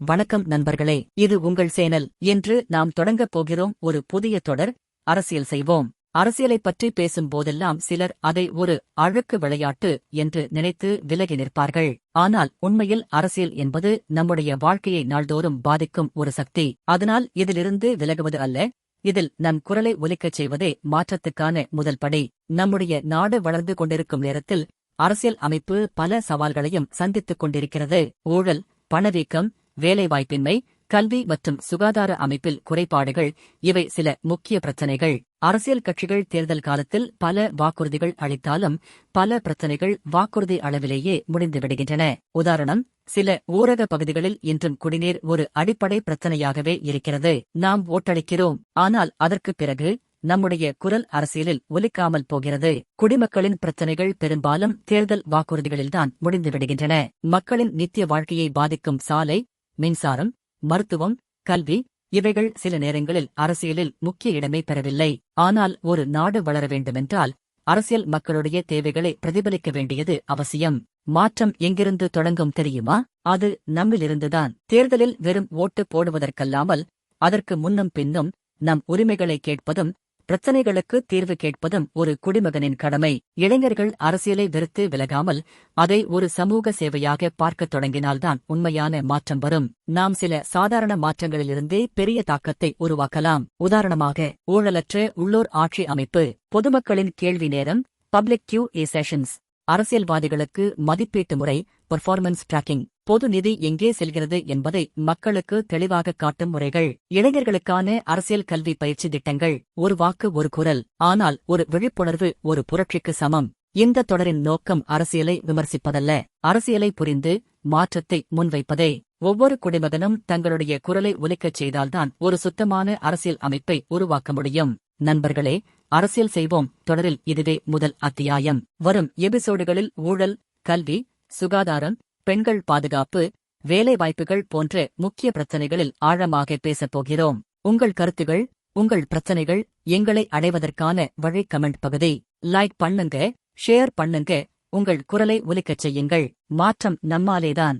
வணக்கம் நண்பர்களே இது உங்கள் சேனல். இன்று நாம் தொடங்கப் போகிறோம் ஒரு புதிய தொடர் அரசியல் செய்வோம். அரசியலைப் பற்றி பேசும் போதெல்லாம் சிலர் அதை ஒரு அழுக்கு விளையாட்டு என்று நினைத்து விலகி நிற்பார்கள். ஆனால் உண்மையில் அரசியல் என்பது நம்முடைய வாழ்க்கையை நாள்தோறும் பாதிக்கும் ஒரு சக்தி. அதனால் இதிலிருந்து விலகுவது அல்ல இதில் நம் குரலை ஒலிக்கச் செய்வதே மாற்றத்துக்கான முதல் படி. நம்முடைய நாடு வளர்ந்து கொண்டிருக்கும் நேரத்தில் அரசியல் அமைப்பு பல சவால்களையும் சந்தித்துக் கொண்டிருக்கிறது. ஊழல் பணவீக்கம் வேலைவாய்ப்பின்மை கல்வி மற்றும் சுகாதார அமைப்பில் குறைபாடுகள் இவை சில முக்கிய பிரச்சினைகள். அரசியல் கட்சிகள் தேர்தல் காலத்தில் பல வாக்குறுதிகள் அளித்தாலும் பல பிரச்சினைகள் வாக்குறுதி அளவிலேயே முடிந்துவிடுகின்றன. உதாரணம் சில ஊரக பகுதிகளில் இன்றும் குடிநீர் ஒரு அடிப்படை பிரச்சனையாகவே இருக்கிறது. நாம் ஓட்டளிக்கிறோம். ஆனால் அதற்குப் பிறகு நம்முடைய குரல் அரசியலில் ஒலிக்காமல் போகிறது. குடிமக்களின் பிரச்சனைகள் பெரும்பாலும் தேர்தல் வாக்குறுதிகளில்தான் முடிந்துவிடுகின்றன. மக்களின் நித்திய வாழ்க்கையை பாதிக்கும் சாலை மின்சாரம் மருத்துவம் கல்வி இவைகள் சில நேரங்களில் அரசியலில் முக்கிய இடமே பெறவில்லை. ஆனால் ஒரு நாடு வளர வேண்டுமென்றால் அரசியல் மக்களுடைய தேவைகளை பிரதிபலிக்க வேண்டியது அவசியம். மாற்றம் எங்கிருந்து தொடங்கும் தெரியுமா? அது நம்மிலிருந்துதான். தேர்தலில் வெறும் ஓட்டு போடுவதற்கல்லாமல் அதற்கு முன்னும் பின்னும் நம் உரிமைகளை கேட்பதும் பிரச்சனைகளுக்கு தீர்வு கேட்பதும் ஒரு குடிமகனின் கடமை. இளைஞர்கள் அரசியலை வெறுத்து விலகாமல் அதை ஒரு சமூக சேவையாக பார்க்கத் தொடங்கினால்தான் உண்மையான மாற்றம் வரும். நாம் சில சாதாரண மாற்றங்களிலிருந்தே பெரிய தாக்கத்தை உருவாக்கலாம். உதாரணமாக ஊழலற்ற உள்ளூர் ஆட்சி அமைப்பு பொதுமக்களின் கேள்வி நேரம் பப்ளிக் கியூ ஏ செஷன்ஸ் அரசியல்வாதிகளுக்கு மதிப்பீட்டு முறை பெர்ஃபார்மன்ஸ் டிராக்கிங் பொது நிதி எங்கே செல்கிறது என்பதை மக்களுக்கு தெளிவாக காட்டும் முறைகள். இளைஞர்களுக்கான அரசியல் கல்வி பயிற்சி திட்டங்கள் ஒரு வாக்கு ஒரு குரல் ஆனால் ஒரு விழிப்புணர்வு ஒரு புரட்சிக்கு சமம். இந்த தொடரின் நோக்கம் அரசியலை விமர்சிப்பதல்ல. அரசியலை புரிந்து மாற்றத்தை முன்வைப்பதே. ஒவ்வொரு குடிமகனும் தங்களுடைய குரலை ஒலிக்கச் செய்தால்தான் ஒரு சுத்தமான அரசியல் அமைப்பை உருவாக்க முடியும். நண்பர்களே அரசியல் செய்வோம். தொடரில் இதுவே முதல் அத்தியாயம். வரும் எபிசோடுகளில் ஊழல் கல்வி சுகாதாரம் பெண்கள் பாதுகாப்பு வேலைவாய்ப்புகள் போன்ற முக்கிய பிரச்சனைகளில் ஆழமாக பேசப் போகிறோம். உங்கள் கருத்துகள் உங்கள் பிரச்சனைகள் எங்களை அடைவதற்கான வழி கமெண்ட் பகுதி. லைக் பண்ணுங்க ஷேர் பண்ணுங்க உங்கள் குரலை ஒலிக்கச் செய்யுங்கள். மாற்றம் நம்மாலேதான்.